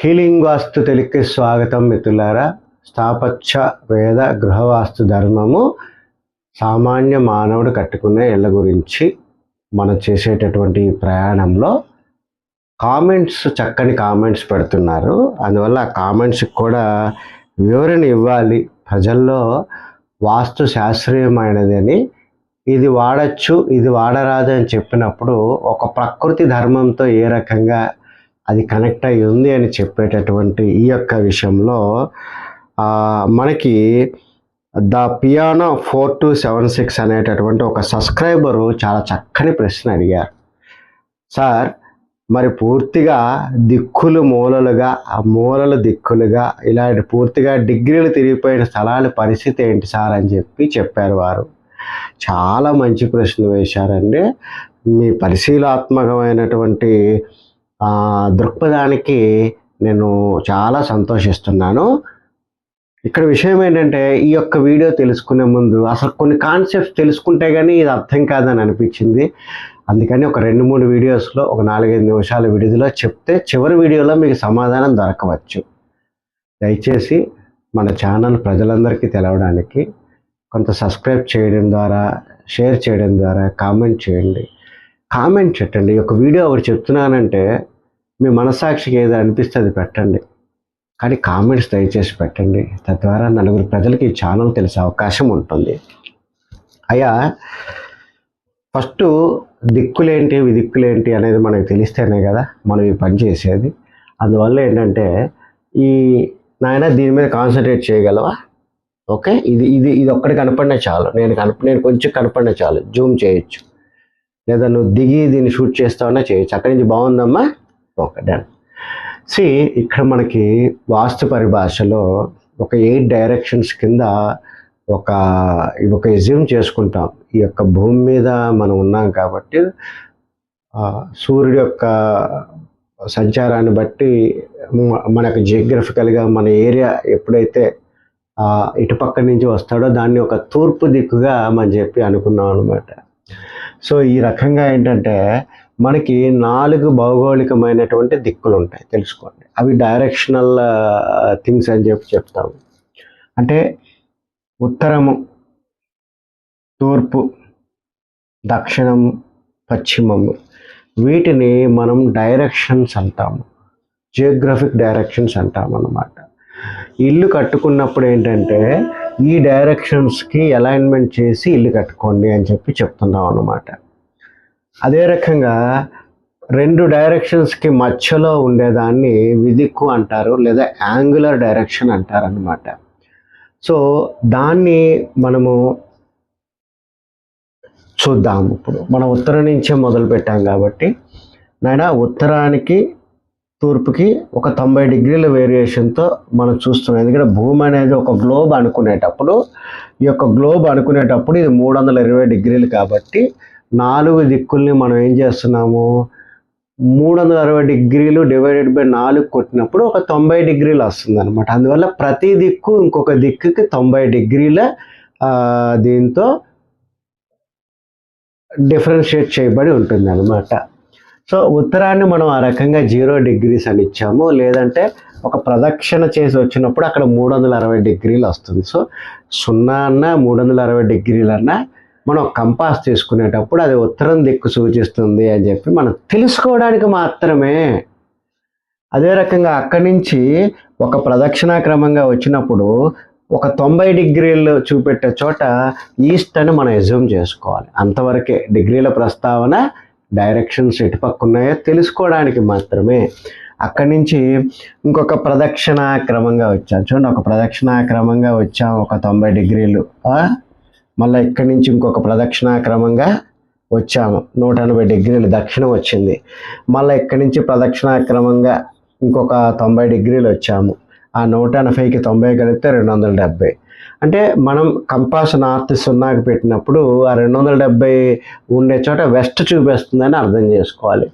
Healing వాస్తు తెలికి స్వాగతం మిత్రులారా. స్థాపత్య వేద గృహవాస్తు ధర్మము సామాన్య మానవుడు కట్టుకునే ఇళ్ళ గురించి మనం చేసేటటువంటి ప్రయాణంలో కామెంట్స్ చక్కని కామెంట్స్ పెడుతున్నారు. అందువల్ల ఆ కామెంట్స్కి కూడా వివరణ ఇవ్వాలి. ప్రజల్లో వాస్తు శాస్త్రీయమైనది అని ఇది వాడచ్చు ఇది వాడరాదు అని చెప్పినప్పుడు ఒక ప్రకృతి ధర్మంతో ఏ రకంగా అది కనెక్ట్ అయి ఉంది అని చెప్పేటటువంటి ఈ యొక్క విషయంలో మనకి the piano four two seven six అనేటటువంటి ఒక సబ్స్క్రైబరు చాలా చక్కని ప్రశ్న అడిగారు. సార్ మరి పూర్తిగా దిక్కులు మూలలుగా ఆ మూలలు దిక్కులుగా ఇలాంటి పూర్తిగా డిగ్రీలు తిరిగిపోయిన స్థలాల పరిస్థితి ఏంటి సార్? అని చెప్పి చెప్పారు వారు. చాలా మంచి ప్రశ్న వేశారండి. మీ పరిశీలాత్మకమైనటువంటి దృక్పథానికి నేను చాలా సంతోషిస్తున్నాను. ఇక్కడ విషయం ఏంటంటే ఈ యొక్క వీడియో తెలుసుకునే ముందు అసలు కొన్ని కాన్సెప్ట్స్ తెలుసుకుంటే కానీ ఇది అర్థం కాదని అనిపించింది. అందుకని ఒక రెండు మూడు వీడియోస్లో ఒక నాలుగైదు నిమిషాల విడిదిలో చెప్తే చివరి వీడియోలో మీకు సమాధానం దొరకవచ్చు. దయచేసి మన ఛానల్ ప్రజలందరికీ తెలవడానికి కొంత సబ్స్క్రైబ్ చేయడం ద్వారా షేర్ చేయడం ద్వారా కామెంట్ చేయండి. కామెంట్ పెట్టండి. ఒక వీడియో ఒకటి చెప్తున్నానంటే మీ మనసాక్షికి ఏదో అనిపిస్తే అది పెట్టండి. కానీ కామెంట్స్ దయచేసి పెట్టండి. తద్వారా నలుగురు ప్రజలకి ఈ ఛానల్ తెలిసే అవకాశం ఉంటుంది. అయ్యా ఫస్ట్ దిక్కులేంటి విదిక్కులేంటి అనేది మనకు తెలిస్తేనే కదా మనం ఈ పని చేసేది. అందువల్ల ఏంటంటే ఈ నాయన దీని మీద కాన్సన్ట్రేట్ చేయగలవా? ఓకే? ఇది ఇది ఇది ఒక్కటి కనపడినా చాలు. నేను కనప నేను కొంచెం కనపడినా చాలు. జూమ్ చేయొచ్చు. లేదా నువ్వు దిగి దీన్ని షూట్ చేస్తావన్నా చేయొచ్చు. అక్కడి నుంచి బాగుందమ్మా? Okay done. సి ఇక్కడ మనకి వాస్తు పరిభాషలో ఒక ఎయిట్ డైరెక్షన్స్ కింద ఒక ఒక ఎజ్యూమ్ చేసుకుంటాం. ఈ యొక్క భూమి మీద మనం ఉన్నాం కాబట్టి సూర్యుడు యొక్క సంచారాన్ని బట్టి మనకు జియోగ్రఫికల్గా మన ఏరియా ఎప్పుడైతే ఇటుపక్క నుంచి వస్తాడో దాన్ని ఒక తూర్పు దిక్కుగా మనం చెప్పి అనుకున్నాం అనమాట సో ఈ రకంగా ఏంటంటే మనకి నాలుగు భౌగోళికమైనటువంటి దిక్కులు ఉంటాయి తెలుసుకోండి. అవి డైరెక్షనల్ థింగ్స్ అని చెప్పి చెప్తాము. అంటే ఉత్తరము తూర్పు దక్షిణము పశ్చిమము. వీటిని మనం డైరెక్షన్స్ అంటాము. జియోగ్రఫిక్ డైరెక్షన్స్ అంటాం అన్నమాట ఇల్లు కట్టుకున్నప్పుడు ఏంటంటే ఈ డైరెక్షన్స్కి అలైన్మెంట్ చేసి ఇల్లు కట్టుకోండి అని చెప్పి చెప్తున్నాం అన్నమాట. అదే రకంగా రెండు డైరెక్షన్స్కి మధ్యలో ఉండేదాన్ని విదిక్కు అంటారు లేదా యాంగులర్ డైరెక్షన్ అంటారు అన్నమాట సో దాన్ని మనము చూద్దాం ఇప్పుడు. మనం ఉత్తరం నుంచే మొదలు పెట్టాం కాబట్టి. నాయన ఉత్తరానికి తూర్పుకి ఒక తొంభై డిగ్రీల వేరియేషన్తో మనం చూస్తున్నాం. ఎందుకంటే భూమి అనేది ఒక గ్లోబ్ అనుకునేటప్పుడు ఈ యొక్క గ్లోబ్ అనుకునేటప్పుడు ఇది మూడు వందల ఇరవై డిగ్రీలు కాబట్టి నాలుగు దిక్కుల్ని మనం ఏం చేస్తున్నాము? మూడు వందల అరవై డిగ్రీలు డివైడెడ్ బై నాలుగు కొట్టినప్పుడు ఒక తొంభై డిగ్రీలు వస్తుంది అనమాట అందువల్ల ప్రతి దిక్కు ఇంకొక దిక్కుకి తొంభై డిగ్రీల దీంతో డిఫరెన్షియేట్ చేయబడి ఉంటుంది అనమాట సో ఉత్తరాన్ని మనం ఆ రకంగా జీరో డిగ్రీస్ అని ఇచ్చాము. లేదంటే ఒక ప్రదక్షిణ చేసి వచ్చినప్పుడు అక్కడ మూడు వందల అరవై డిగ్రీలు వస్తుంది. సో సున్నా అన్న మూడు వందల అరవై డిగ్రీలు అన్న మనం కంపాస్ తీసుకునేటప్పుడు అది ఉత్తరం దిక్కు సూచిస్తుంది అని చెప్పి మనం తెలుసుకోవడానికి మాత్రమే. అదే రకంగా అక్కడి నుంచి ఒక ప్రదక్షిణాక్రమంగా వచ్చినప్పుడు ఒక తొంభై డిగ్రీలు చూపెట్టే చోట ఈస్ట్ అని మనం ఎజ్యూమ్ చేసుకోవాలి. అంతవరకే డిగ్రీల ప్రస్తావన డైరెక్షన్స్ ఎటుపక్క ఉన్నాయో తెలుసుకోవడానికి మాత్రమే. అక్కడి నుంచి ఇంకొక ప్రదక్షిణాక్రమంగా వచ్చాం. చూడండి ఒక ప్రదక్షిణాక్రమంగా వచ్చాం. ఒక తొంభై డిగ్రీలు. మళ్ళీ ఇక్కడి నుంచి ఇంకొక ప్రదక్షిణాక్రమంగా వచ్చాము నూట ఎనభై డిగ్రీలు దక్షిణం వచ్చింది. మళ్ళీ ఇక్కడి నుంచి ప్రదక్షిణాక్రమంగా ఇంకొక తొంభై డిగ్రీలు వచ్చాము. ఆ నూట ఎనభైకి తొంభై కలిపితే రెండు వందల డెబ్బై. అంటే మనం కంపాస్ నార్త్ సున్నాకి పెట్టినప్పుడు ఆ రెండు వందల డెబ్బై ఉండే చోట వెస్ట్ చూపిస్తుందని అర్థం చేసుకోవాలి.